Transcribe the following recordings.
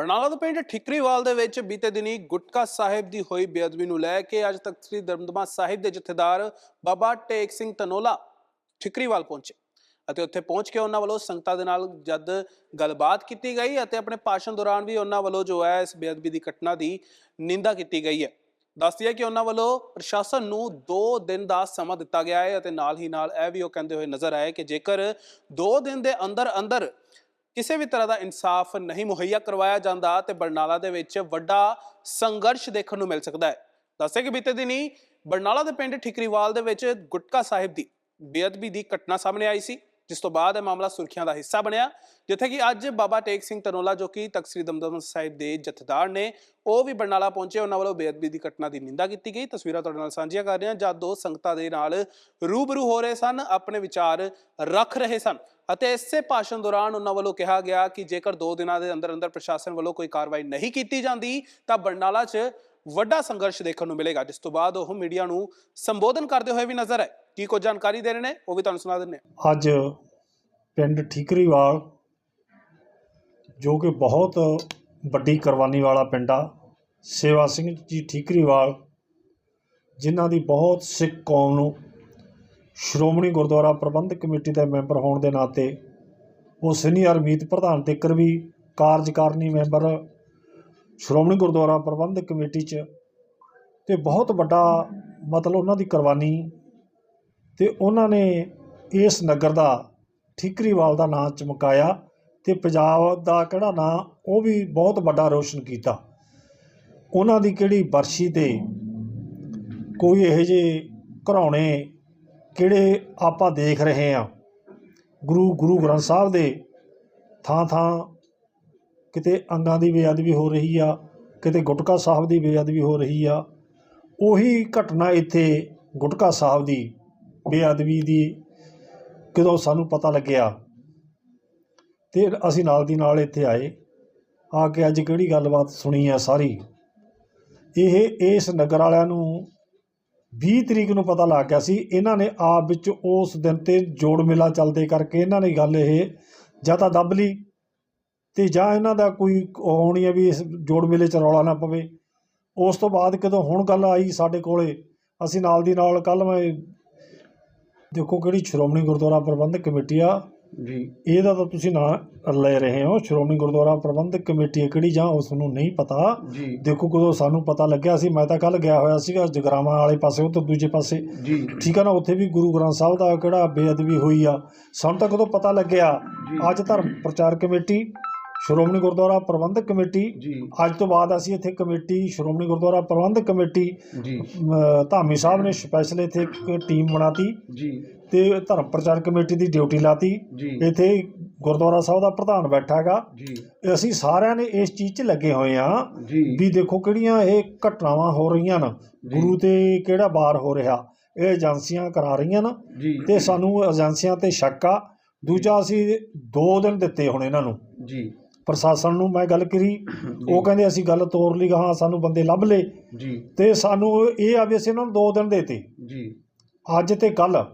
ਬਰਨਾਲਾ ਦੇ ਪਿੰਡ ਠਿਕਰੀਵਾਲ ਦੇ ਵਿੱਚ ਬੀਤੇ ਦਿਨੀ ਗੁਟਕਾ ਸਾਹਿਬ ਦੀ ਹੋਈ ਬੇਅਦਬੀ ਨੂੰ ਲੈ ਕੇ ਅੱਜ ਤੱਕ ਸ੍ਰੀ ਦਮਦਮਾ ਸਾਹਿਬ ਦੇ ਜਥੇਦਾਰ ਬਾਬਾ ਟੇਕ ਸਿੰਘ ਤਨੋਲਾ ਠਿਕਰੀਵਾਲ ਪਹੁੰਚੇ ਅਤੇ ਉੱਥੇ ਪਹੁੰਚ ਕੇ ਉਹਨਾਂ ਵੱਲੋਂ ਸੰਗਤਾਂ ਦੇ ਨਾਲ ਜਦ ਗੱਲਬਾਤ ਕੀਤੀ ਗਈ ਅਤੇ ਆਪਣੇ ਭਾਸ਼ਣ ਦੌਰਾਨ ਵੀ ਉਹਨਾਂ ਵੱਲੋਂ ਜੋ ਹੈ ਇਸ ਬੇਅਦਬੀ ਦੀ ਘਟਨਾ ਦੀ ਨਿੰਦਾ ਕੀਤੀ ਗਈ ਹੈ। ਦੱਸਦੀ ਹੈ ਕਿ ਉਹਨਾਂ ਵੱਲੋਂ ਪ੍ਰਸ਼ਾਸਨ ਨੂੰ 2 ਦਿਨ ਦਾ ਸਮਾਂ ਦਿੱਤਾ ਗਿਆ ਹੈ ਅਤੇ ਨਾਲ ਹੀ ਨਾਲ ਇਹ ਵੀ ਉਹ ਕਹਿੰਦੇ ਹੋਏ ਨਜ਼ਰ ਆਏ ਕਿ ਜੇਕਰ 2 ਦਿਨ ਦੇ ਅੰਦਰ ਅੰਦਰ ਕਿਸੇ ਵੀ ਤਰ੍ਹਾਂ ਦਾ ਇਨਸਾਫ ਨਹੀਂ ਮੁਹੱਈਆ ਕਰਵਾਇਆ ਜਾਂਦਾ ਤੇ ਬਰਨਾਲਾ ਦੇ ਵਿੱਚ ਵੱਡਾ ਸੰਘਰਸ਼ ਦੇਖਣ ਨੂੰ ਮਿਲ ਸਕਦਾ ਹੈ। ਦੱਸੇ ਕਿ ਬੀਤੇ ਦਿਨੀ ਬਰਨਾਲਾ ਦੇ ਪਿੰਡ ਠਿਕਰੀਵਾਲ ਦੇ ਵਿੱਚ ਗੁਟਕਾ ਸਾਹਿਬ ਦੀ ਬੇਅਦਬੀ ਦੀ ਘਟਨਾ ਸਾਹਮਣੇ ਆਈ ਸੀ, ਜਿਸ ਤੋਂ ਬਾਅਦ ਇਹ ਮਾਮਲਾ ਸੁਰਖੀਆਂ ਦਾ ਹਿੱਸਾ ਬਣਿਆ। ਜਿੱਥੇ ਕਿ ਅੱਜ ਬਾਬਾ ਟੇਕ ਸਿੰਘ ਤਨੋਲਾ ਜੋ ਕਿ ਤਖਤ ਸ੍ਰੀ ਦਮਦਮਾ ਸਾਹਿਬ ਦੇ ਜਥੇਦਾਰ ਨੇ, ਉਹ ਵੀ ਬਰਨਾਲਾ ਪਹੁੰਚੇ। ਉਹਨਾਂ ਵੱਲੋਂ ਬੇਅਦਬੀ ਦੀ ਘਟਨਾ ਦੀ ਨਿੰਦਾ ਕੀਤੀ ਗਈ। ਤਸਵੀਰਾਂ ਤੁਹਾਡੇ ਨਾਲ ਸਾਂਝੀਆਂ ਕਰ ਰਹੇ ਹਾਂ, ਜਦ ਦੋ ਸੰਗਤਾਂ ਦੇ ਨਾਲ ਰੂਬਰੂ ਹੋ ਰਹੇ ਸਨ, ਆਪਣੇ ਵਿਚਾਰ ਰੱਖ ਰਹੇ ਸਨ। ਅਤੇ ਇਸੇ ਭਾਸ਼ਣ ਦੌਰਾਨ ਉਹਨਾਂ ਵੱਲੋਂ ਕਿਹਾ ਗਿਆ ਕਿ ਜੇਕਰ 2 ਦਿਨਾਂ ਦੇ ਅੰਦਰ ਅੰਦਰ ਪ੍ਰਸ਼ਾਸਨ ਵੱਲੋਂ ਕੋਈ ਕਾਰਵਾਈ ਨਹੀਂ ਕੀਤੀ ਜਾਂਦੀ, ਤਾਂ ਬਰਨਾਲਾ 'ਚ ਵੱਡਾ ਸੰਘਰਸ਼ ਦੇਖਣ ਨੂੰ ਮਿਲੇਗਾ, ਜਿਸ ਤੋਂ ਬਾਅਦ ਉਹ ਮੀਡੀਆ ਨੂੰ ਸੰਬੋਧਨ ਕਰਦੇ ਹੋਏ ਵੀ ਨਜ਼ਰ ਆਏ। ਕੀ ਕੁਝ ਜਾਣਕਾਰੀ ਦੇ ਰਹੇ ਨੇ, ਉਹ ਵੀ ਤੁਹਾਨੂੰ ਸੁਣਾ ਦਿੰਦੇ ਅੱਜ ਪਿੰਡ ਠੀਕਰੀਵਾਲ, ਜੋ ਕਿ ਬਹੁਤ ਵੱਡੀ ਕੁਰਬਾਨੀ ਵਾਲਾ ਪਿੰਡ ਆ, ਸੇਵਾ ਸਿੰਘ ਜੀ ਠੀਕਰੀਵਾਲ, ਜਿਨ੍ਹਾਂ ਦੀ ਬਹੁਤ ਸਿੱਖ ਕੌਮ ਨੂੰ ਸ਼੍ਰੋਮਣੀ ਗੁਰਦੁਆਰਾ ਪ੍ਰਬੰਧਕ ਕਮੇਟੀ ਦੇ ਮੈਂਬਰ ਹੋਣ ਦੇ ਨਾਤੇ ਉਹ ਸੀਨੀਅਰ ਮੀਤ ਪ੍ਰਧਾਨ ਤੱਕਰ ਵੀ ਕਾਰਜਕਾਰਨੀ ਮੈਂਬਰ ਸ਼੍ਰੋਮਣੀ ਗੁਰਦੁਆਰਾ ਪ੍ਰਬੰਧਕ ਕਮੇਟੀ 'ਚ ਤੇ ਬਹੁਤ ਵੱਡਾ ਮਤਲਬ ਉਹਨਾਂ ਦੀ ਕੁਰਬਾਨੀ ਤੇ ਉਹਨਾਂ ਨੇ ਇਸ ਨਗਰ ਦਾ ਠੀਕਰੀਵਾਲ ਦਾ ਨਾਂ ਚਮਕਾਇਆ ਤੇ ਪੰਜਾਬ ਦਾ ਕਿਹੜਾ ਨਾਂ ਉਹ ਵੀ ਬਹੁਤ ਵੱਡਾ ਰੋਸ਼ਨ ਕੀਤਾ। ਉਹਨਾਂ ਦੀ ਕਿਹੜੀ ਬਰਸ਼ੀ ਤੇ ਕੋਈ ਇਹੋ ਜਿਹੇ ਘਰਾਉਣੇ ਕਿਹੜੇ ਆਪਾਂ ਦੇਖ ਰਹੇ ਹਾਂ। ਗੁਰੂ ਗੁਰੂ ਗ੍ਰੰਥ ਸਾਹਿਬ ਦੇ ਥਾਂ ਥਾਂ ਕਿਤੇ ਅੰਗਾਂ ਦੀ ਬੇਅਦਬੀ ਹੋ ਰਹੀ ਆ, ਕਿਤੇ ਗੁਟਕਾ ਸਾਹਿਬ ਦੀ ਬੇਅਦਬੀ ਹੋ ਰਹੀ ਆ, ਉਹੀ ਘਟਨਾ ਇੱਥੇ ਗੁਟਕਾ ਸਾਹਿਬ ਦੀ ਬੇਅਦਬੀ ਦੀ ਕਦੋਂ ਸਾਨੂੰ ਪਤਾ ਲੱਗਿਆ। ਤੇ ਅਸੀਂ ਨਾਲ ਦੀ ਨਾਲ ਇੱਥੇ ਆਏ, ਆ ਕੇ ਅੱਜ ਕਿਹੜੀ ਗੱਲਬਾਤ ਸੁਣੀ ਆ ਸਾਰੀ। ਇਹ, ਇਸ ਨਗਰ ਵਾਲਿਆਂ ਨੂੰ 20 ਤਰੀਕ ਨੂੰ ਪਤਾ ਲੱਗ ਗਿਆ ਸੀ, ਇਹਨਾਂ ਨੇ ਆਪ ਵਿੱਚ ਉਸ ਦਿਨ ਤੇ ਜੋੜ ਮੇਲਾ ਚੱਲਦੇ ਕਰਕੇ ਇਹਨਾਂ ਨੇ ਗੱਲ ਇਹ ਜਾਂ ਤਾਂ ਦੱਬ ਲਈ ਤੇ ਜਾਂ ਇਹਨਾਂ ਦਾ ਕੋਈ ਹੋਣੀ ਹੈ ਵੀ ਇਸ ਜੋੜ ਮੇਲੇ ਚ ਰੌਲਾ ਨਾ ਪਵੇ। ਉਸ ਤੋਂ ਬਾਅਦ ਕਦੋਂ ਹੁਣ ਗੱਲ ਆਈ ਸਾਡੇ ਕੋਲੇ, ਅਸੀਂ ਨਾਲ ਦੀ ਨਾਲ ਕੱਲ ਮੈਂ ਦੇਖੋ ਕਿਹੜੀ ਸ਼੍ਰੋਮਣੀ ਗੁਰਦੁਆਰਾ ਪ੍ਰਬੰਧਕ ਕਮੇਟੀ ਆ ਜੀ ਇਹਦਾ ਤਾਂ ਤੁਸੀਂ ਨਾਂ ਲੈ ਰਹੇ ਹੋ ਸ਼੍ਰੋਮਣੀ ਗੁਰਦੁਆਰਾ ਪ੍ਰਬੰਧਕ ਕਮੇਟੀ ਹੈ ਕਿਹੜੀ ਜਾਂ ਉਸ ਨੂੰ ਨਹੀਂ ਪਤਾ? ਜੀ। ਦੇਖੋ ਕਦੋਂ ਸਾਨੂੰ ਪਤਾ ਲੱਗਿਆ ਸੀ ਮੈਂ ਤਾਂ ਕੱਲ ਗਿਆ ਹੋਇਆ ਸੀਗਾ ਜਗਰਾਵਾਂ ਵਾਲੇ ਪਾਸੇ ਉਹ ਤੋਂ ਦੂਜੇ ਪਾਸੇ। ਜੀ। ਠੀਕ ਆ ਨਾ ਉੱਥੇ ਵੀ ਗੁਰੂ ਗ੍ਰੰਥ ਸਾਹਿਬ ਦਾ ਕਿਹੜਾ ਬੇਅਦਬੀ ਹੋਈ ਆ ਸਾਨੂੰ ਤਾਂ ਕਦੋਂ ਪਤਾ ਲੱਗਿਆ? ਅੱਜ ਧਰਮ ਪ੍ਰਚਾਰ ਕਮੇਟੀ ਸ਼੍ਰੋਮਣੀ ਗੁਰਦੁਆਰਾ ਪ੍ਰਬੰਧਕ ਕਮੇਟੀ। ਜੀ। ਅੱਜ ਤੋਂ ਬਾਅਦ ਅਸੀਂ ਇੱਥੇ ਕਮੇਟੀ ਸ਼੍ਰੋਮਣੀ ਗੁਰਦੁਆਰਾ ਪ੍ਰਬੰਧਕ ਕਮੇਟੀ ਜੀ। ਧਾਮੀ ਸਾਹਿਬ ਨੇ ਸਪੈਸ਼ਲ ਇੱਥੇ ਇੱਕ ਟੀਮ ਬਣਾਤੀ ਜੀ। ਤੇ ਧਰਮ ਪ੍ਰਚਾਰ ਕਮੇਟੀ ਦੀ ਡਿਊਟੀ ਲਾਤੀ। ਇੱਥੇ ਗੁਰਦੁਆਰਾ ਸਾਹਿਬ ਦਾ ਪ੍ਰਧਾਨ ਬੈਠਾ ਹੈਗਾ। ਜੀ। ਅਸੀਂ ਸਾਰਿਆਂ ਨੇ ਇਸ ਚੀਜ਼ 'ਚ ਲੱਗੇ ਹੋਏ ਆ ਵੀ ਦੇਖੋ ਕਿਹੜੀਆਂ ਇਹ ਘਟਨਾਵਾਂ ਹੋ ਰਹੀਆਂ ਨੇ ਗੁਰੂ ਤੇ ਕਿਹੜਾ ਵਾਰ ਹੋ ਰਿਹਾ? ਇਹ ਏਜੰਸੀਆਂ ਕਰਾ ਰਹੀਆਂ ਨੇ ਤੇ ਸਾਨੂੰ ਏਜੰਸੀਆਂ ਤੇ ਸ਼ੱਕ ਆ। ਦੂਜਾ ਅਸੀਂ 2 ਦਿਨ ਦਿੱਤੇ ਹੁਣ ਇਹਨਾਂ ਨੂੰ। ਜੀ। ਪ੍ਰਸ਼ਾਸਨ ਨੂੰ ਮੈਂ ਗੱਲ ਕਰੀ। ਉਹ ਕਹਿੰਦੇ ਅਸੀਂ ਗੱਲ ਤੋਰ ਲਈ ਹਾਂ ਸਾਨੂੰ ਬੰਦੇ ਲੱਭ ਲਏ। ਜੀ। ਤੇ ਸਾਨੂੰ ਇਹ ਆ ਵੀ ਅਸੀਂ ਇਹਨਾਂ ਨੂੰ 2 ਦਿਨ ਦੇਤੇ। ਜੀ। ਅੱਜ ਤੇ ਕੱਲ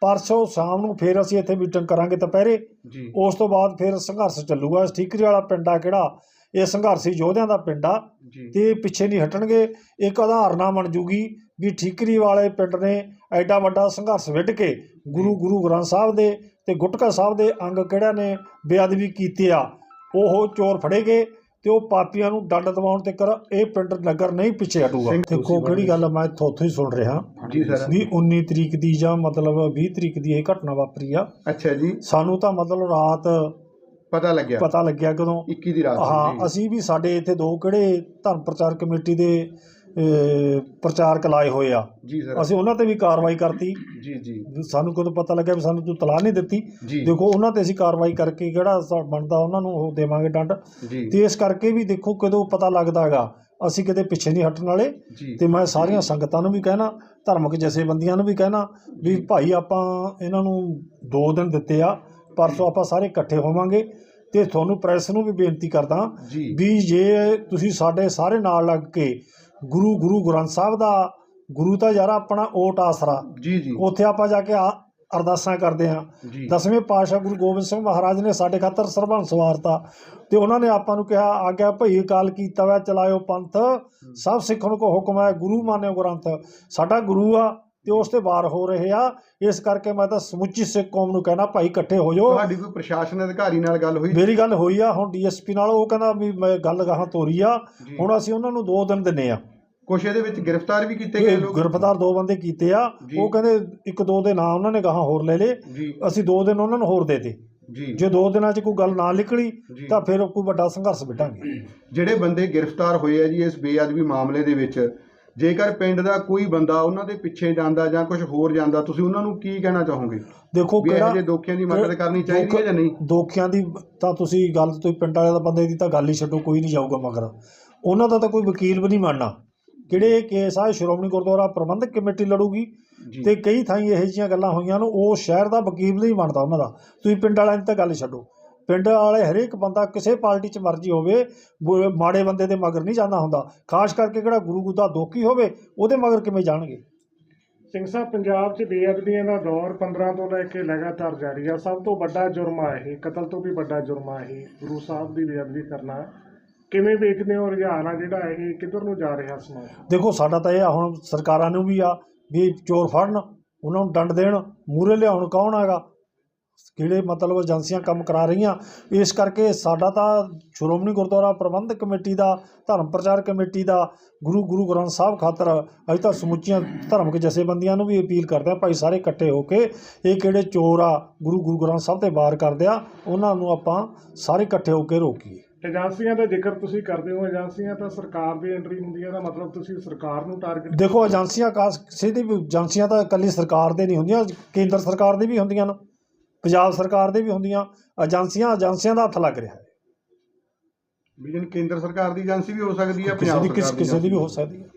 ਪਰਸੋਂ ਸ਼ਾਮ ਨੂੰ ਫੇਰ ਅਸੀਂ ਇੱਥੇ ਮੀਟਿੰਗ ਕਰਾਂਗੇ ਦੁਪਹਿਰੇ। ਜੀ। ਉਸ ਤੋਂ ਬਾਅਦ ਫਿਰ ਸੰਘਰਸ਼ ਚੱਲੂਗਾ। ਠੀਕਰੀ ਵਾਲਾ ਪਿੰਡ ਆ ਕਿਹੜਾ? ਇਹ ਸੰਘਰਸ਼ੀ ਯੋਧਿਆਂ ਦਾ ਪਿੰਡ ਆ। ਤੇ ਪਿੱਛੇ ਨਹੀਂ ਹਟਣਗੇ। ਇੱਕ ਉਦਾਹਰਨਾ ਬਣ ਜੂਗੀ ਵੀ ਠੀਕਰੀ ਵਾਲੇ ਪਿੰਡ ਨੇ ਐਡਾ ਵੱਡਾ ਸੰਘਰਸ਼ ਵਿੱਢ ਕੇ ਗੁਰੂ ਗੁਰੂ ਗ੍ਰੰਥ ਸਾਹਿਬ ਦੇ ਤੇ ਗੁਟਕਾ ਸਾਹਿਬ ਦੇ ਅੰਗ ਕਿਹੜਾ ਨੇ ਬੇਅਦਬੀ ਕੀਤੀ ਆ। ਉਹ ਚੋਰ ਫੜੇ ਗਏ ਤੇ ਉਹ ਪਾਪੀਆਂ ਨੂੰ ਡੰਡ ਦਵਾਉਣ ਤੇ ਕਰ ਇਹ ਪਿੰਡ ਨਗਰ ਨਹੀਂ ਪਿੱਛੇ ਹਟੂਗਾ। ਦੇਖੋ ਕਿਹੜੀ ਗੱਲ ਮੈਂ ਥੋਥੋਂ ਹੀ ਸੁਣ ਰਿਹਾ। ਜੀ ਸਰ। ਵੀ 19 ਤਰੀਕ ਦੀ ਜਾਂ ਮਤਲਬ 20 ਤਰੀਕ ਦੀ ਇਹ ਘਟਨਾ ਵਾਪਰੀ ਆ। ਅੱਛਾ ਜੀ। ਸਾਨੂੰ ਤਾਂ ਮਤਲਬ ਰਾਤ ਪਤਾ ਲੱਗਿਆ। ਪਤਾ ਲੱਗਿਆ ਕਦੋਂ। 21 ਦੀ ਰਾਤ ਹਾਂ। ਅਸੀਂ ਵੀ ਸਾਡੇ ਇੱਥੇ ਦੋ ਕਿਹੜੇ ਧਰਮ ਪ੍ਰਚਾਰ ਕਮੇਟੀ ਦੇ ਪ੍ਰਚਾਰਕ ਲਾਏ ਹੋਏ ਆ। ਜੀ ਸਰ। ਅਸੀਂ ਉਹਨਾਂ ਤੇ ਵੀ ਕਾਰਵਾਈ ਕਰਤੀ। ਜੀ ਜੀ। ਸਾਨੂੰ ਕਦੋਂ ਪਤਾ ਲੱਗਿਆ ਵੀ ਸਾਨੂੰ ਤੂੰ ਤਲਾਹ ਨਹੀਂ ਦਿੱਤੀ। ਦੇਖੋ ਉਹਨਾਂ ਤੇ ਅਸੀਂ ਕਾਰਵਾਈ ਕਰਕੇ ਕਿਹੜਾ ਬਣਦਾ ਉਹਨਾਂ ਨੂੰ ਉਹ ਦੇਵਾਂਗੇ ਡੰਡ। ਤੇ ਇਸ ਕਰਕੇ ਵੀ ਦੇਖੋ ਕਦੋਂ ਪਤਾ ਲੱਗਦਾ ਹੈਗਾ ਅਸੀਂ ਕਿਤੇ ਪਿੱਛੇ ਨਹੀਂ ਹਟਣ ਵਾਲੇ। ਤੇ ਮੈਂ ਸਾਰੀਆਂ ਸੰਗਤਾਂ ਨੂੰ ਵੀ ਕਹਿਣਾ ਧਾਰਮਿਕ ਜਥੇਬੰਦੀਆਂ ਨੂੰ ਵੀ ਕਹਿਣਾ ਵੀ ਭਾਈ ਆਪਾਂ ਇਹਨਾਂ ਨੂੰ 2 ਦਿਨ ਦਿੱਤੇ ਆ ਪਰਸੋਂ ਆਪਾਂ ਸਾਰੇ ਇਕੱਠੇ ਹੋਵਾਂਗੇ। ਤੇ ਤੁਹਾਨੂੰ ਪ੍ਰੈਸ ਨੂੰ ਵੀ ਬੇਨਤੀ ਕਰਦਾ ਵੀ ਜੇ ਤੁਸੀਂ ਸਾਡੇ ਸਾਰੇ ਨਾਲ ਲੱਗ ਕੇ ਗੁਰੂ ਗੁਰੂ ਗ੍ਰੰਥ ਸਾਹਿਬ ਦਾ ਗੁਰੂ ਤਾਂ ਯਾਰ ਆਪਣਾ ਓਟ ਆਸਰਾ। ਜੀ ਜੀ। ਉੱਥੇ ਆਪਾਂ ਜਾ ਕੇ ਆ ਅਰਦਾਸਾਂ ਕਰਦੇ ਹਾਂ। ਦਸਵੇਂ ਪਾਤਸ਼ਾਹ ਗੁਰੂ ਗੋਬਿੰਦ ਸਿੰਘ ਮਹਾਰਾਜ ਨੇ ਸਾਡੇ ਖਾਤਰ ਸਰਬੰਸ ਸਵਾਰਤਾ ਤੇ ਉਹਨਾਂ ਨੇ ਆਪਾਂ ਨੂੰ ਕਿਹਾ ਆਗਿਆ ਭਈ ਕਾਲ ਕੀਤਾ ਵੈ ਚਲਾਇਓ ਪੰਥ। ਸਭ ਸਿੱਖਣ ਕੋ ਹੁਕਮ ਹੈ ਗੁਰੂ ਮਾਨਿਓ ਗ੍ਰੰਥ। ਸਾਡਾ ਗੁਰੂ ਆ ਤੇ ਉਸ ਤੇ ਵਾਰ ਹੋ ਰਹੇ ਆ। ਇਸ ਕਰਕੇ ਮੈਂ ਤਾਂ ਸਮੁੱਚੀ ਸਿੱਖ ਕੌਮ ਨੂੰ ਕਹਿਣਾ ਭਾਈ ਇਕੱਠੇ ਹੋ ਜਾਓ। ਤੁਹਾਡੀ ਕੋਈ ਪ੍ਰਸ਼ਾਸਨ ਅਧਿਕਾਰੀ ਨਾਲ ਗੱਲ ਹੋਈ? ਮੇਰੀ ਗੱਲ ਹੋਈ ਆ ਹੁਣ ਡੀਐਸਪੀ ਨਾਲ। ਉਹ ਕਹਿੰਦਾ ਵੀ ਮੈਂ ਗੱਲ ਗਾਹਾਂ ਤੋਰੀ ਆ। ਹੁਣ ਅਸੀਂ ਉਹਨਾਂ ਨੂੰ 2 ਦਿਨ ਦਿੰਨੇ ਆ। ਕੁਛ ਇਹਦੇ ਵਿੱਚ ਗ੍ਰਿਫਤਾਰ ਵੀ ਕੀਤੇ ਗਏ ਲੋਕ? ਗ੍ਰਿਫਤਾਰ ਦੋ ਬੰਦੇ ਕੀਤੇ ਆ। ਉਹ ਕਹਿੰਦੇ ਇੱਕ ਦੋ ਦੇ ਨਾਂ ਉਹਨਾਂ ਨੇ ਗਾਹਾਂ ਹੋਰ ਲੈ ਲੇ ਜੀ। ਅਸੀਂ ਦੋ ਦਿਨ ਉਹਨਾਂ ਨੂੰ ਹੋਰ ਦੇਤੇ। ਜੀ। ਜੇ ਦੋ ਦਿਨਾਂ 'ਚ ਕੋਈ ਗੱਲ ਨਾ ਨਿਕਲੀ। ਤਾਂ ਫਿਰ ਕੋਈ ਵੱਡਾ ਸੰਘਰਸ਼ ਵਿੱਢਾਂਗੇ। ਜਿਹੜੇ ਬੰਦੇ ਗ੍ਰਿਫਤਾਰ ਹੋਏ ਆ ਜੀ ਇਸ ਬੇਅਦਬੀ ਮਾਮਲੇ ਦੇ ਵਿੱਚ ਜੇਕਰ ਪਿੰਡ ਦਾ ਕੋਈ ਬੰਦਾ ਉਹਨਾਂ ਦੇ ਪਿੱਛੇ ਜਾਂਦਾ ਜਾਂ ਕੁਝ ਹੋਰ ਜਾਂਦਾ ਤੁਸੀਂ ਉਹਨਾਂ ਨੂੰ ਕੀ ਕਹਿਣਾ ਚਾਹੋਗੇ? ਦੇਖੋ ਕਿਹੜਾ ਦੋਖੀਆਂ ਦੀ ਮਦਦ ਕਰਨੀ ਚਾਹੀਦੀ ਹੈ ਜਾਂ ਨਹੀਂ? ਦੋਖਿਆਂ ਦੀ ਤਾਂ ਤੁਸੀਂ ਗੱਲ ਤੁਸੀਂ ਪਿੰਡ ਵਾਲੇ ਦਾ ਬੰਦੇ ਦੀ ਤਾਂ ਗੱਲ ਹੀ ਛੱਡੋ ਕੋਈ ਨਹੀਂ ਜਾਊਗਾ ਮਗਰ। ਉਹਨਾਂ ਦਾ ਤਾਂ ਕੋਈ ਵਕੀਲ ਵੀ ਨਹੀਂ ਮੰਨਣਾ। ਕਿਹੜੇ ਕੇਸ ਆ ਸ਼੍ਰੋਮਣੀ ਗੁਰਦੁਆਰਾ ਪ੍ਰਬੰਧਕ ਕਮੇਟੀ ਲੜੂਗੀ ਜੀ। ਤੇ ਕਈ ਥਾਈਂ ਇਹੋ ਜਿਹੀਆਂ ਗੱਲਾਂ ਹੋਈਆਂ ਨੂੰ ਉਹ ਸ਼ਹਿਰ ਦਾ ਵਕੀਲ ਨਹੀਂ ਮੰਨਦਾ ਉਹਨਾਂ ਦਾ। ਤੁਸੀਂ ਪਿੰਡ ਵਾਲਿਆਂ ਦੀ ਤਾਂ ਗੱਲ ਛੱਡੋ। ਪਿੰਡ ਵਾਲੇ ਹਰੇਕ ਬੰਦਾ ਕਿਸੇ ਪਾਰਟੀ 'ਚ ਮਰਜ਼ੀ ਹੋਵੇ ਮਾੜੇ ਬੰਦੇ ਦੇ ਮਗਰ ਨਹੀਂ ਜਾਂਦਾ ਹੁੰਦਾ। ਖਾਸ ਕਰਕੇ ਕਿਹੜਾ ਗੁਰੂ ਗੁੱਦਾ ਦੋਖੀ ਹੋਵੇ ਉਹਦੇ ਮਗਰ ਕਿਵੇਂ ਜਾਣਗੇ? ਸਿੰਘ ਸਾਹਿਬ ਪੰਜਾਬ 'ਚ ਬੇਅਦਬੀਆਂ ਦਾ ਦੌਰ 15 ਤੋਂ ਲੈ ਕੇ ਲਗਾਤਾਰ ਜਾਰੀ ਆ। ਸਭ ਤੋਂ ਵੱਡਾ ਜੁਰਮ ਆ ਇਹ ਕਤਲ ਤੋਂ ਵੀ ਵੱਡਾ ਜੁਰਮ ਆ ਇਹ। ਗੁਰੂ ਸਾਹਿਬ ਦੀ ਬੇਅਦਬੀ ਕਰਨਾ ਕਿਵੇਂ ਵੇਖਦੇ ਹੋ ਰੁਝਾਨ ਆ ਜਿਹੜਾ ਇਹ ਕਿੱਧਰ ਨੂੰ ਜਾ ਰਿਹਾ ਸਮਾਜ ਦੇਖੋ ਸਾਡਾ ਤਾਂ ਇਹ ਆ ਹੁਣ ਸਰਕਾਰਾਂ ਨੂੰ ਵੀ ਆ ਵੀ ਚੋਰ ਫੜਨ ਉਹਨਾਂ ਨੂੰ ਦੰਡ ਦੇਣ ਮੂਰੇ ਲਿਆਉਣ ਕੌਣ ਹੈਗਾ? ਕਿਹੜੇ ਮਤਲਬ ਏਜੰਸੀਆਂ ਕੰਮ ਕਰਾ ਰਹੀਆਂ। ਇਸ ਕਰਕੇ ਸਾਡਾ ਤਾਂ ਸ਼੍ਰੋਮਣੀ ਗੁਰਦੁਆਰਾ ਪ੍ਰਬੰਧਕ ਕਮੇਟੀ ਦਾ ਧਰਮ ਪ੍ਰਚਾਰ ਕਮੇਟੀ ਦਾ ਗੁਰੂ ਗੁਰੂ ਗ੍ਰੰਥ ਸਾਹਿਬ ਖਾਤਰ ਅਸੀਂ ਤਾਂ ਸਮੁੱਚੀਆਂ ਧਰਮਿਕ ਜਥੇਬੰਦੀਆਂ ਨੂੰ ਵੀ ਅਪੀਲ ਕਰਦੇ ਆ ਭਾਈ ਸਾਰੇ ਇਕੱਠੇ ਹੋ ਕੇ ਇਹ ਕਿਹੜੇ ਚੋਰ ਆ ਗੁਰੂ ਗੁਰੂ ਗ੍ਰੰਥ ਸਾਹਿਬ ਤੇ ਵਾਰ ਕਰਦੇ ਆ ਉਹਨਾਂ ਨੂੰ ਆਪਾਂ ਸਾਰੇ ਇਕੱਠੇ ਹੋ ਕੇ ਰੋਕੀਏ। ਏਜੰਸੀਆਂ ਦਾ ਜ਼ਿਕਰ ਤੁਸੀਂ ਕਰਦੇ ਹੋ ਏਜੰਸੀਆਂ ਤਾਂ ਸਰਕਾਰ ਦੀ ਐਂਟਰੀ ਹੁੰਦੀ ਹੈ ਦਾ ਮਤਲਬ ਤੁਸੀਂ ਸਰਕਾਰ ਨੂੰ ਟਾਰਗੇਟ ਦੇਖੋ ਏਜੰਸੀਆਂ ਕਾਸ ਵੀ ਏਜੰਸੀਆਂ ਤਾਂ ਇਕੱਲੀ ਸਰਕਾਰ ਦੇ ਨਹੀਂ ਹੁੰਦੀਆਂ ਕੇਂਦਰ ਸਰਕਾਰ ਦੇ ਵੀ ਹੁੰਦੀਆਂ ਨੇ। ਪੰਜਾਬ ਸਰਕਾਰ ਦੇ ਵੀ ਹੁੰਦੀਆਂ ਏਜੰਸੀਆਂ ਏਜੰਸੀਆਂ ਦਾ ਹੱਥ ਲੱਗ ਰਿਹਾ ਹੈ। ਵੀ ਜਾਣੀ ਕੇਂਦਰ ਸਰਕਾਰ ਦੀ ਏਜੰਸੀ ਵੀ ਹੋ ਸਕਦੀ ਹੈ ਕਿਸੇ ਪੰਜਾਬ ਦੀ ਸਰਕਾਰ ਕਿਸ ਕਿਸੇ ਦੀ ਵੀ ਹੋ ਸਕਦੀ ਹੈ।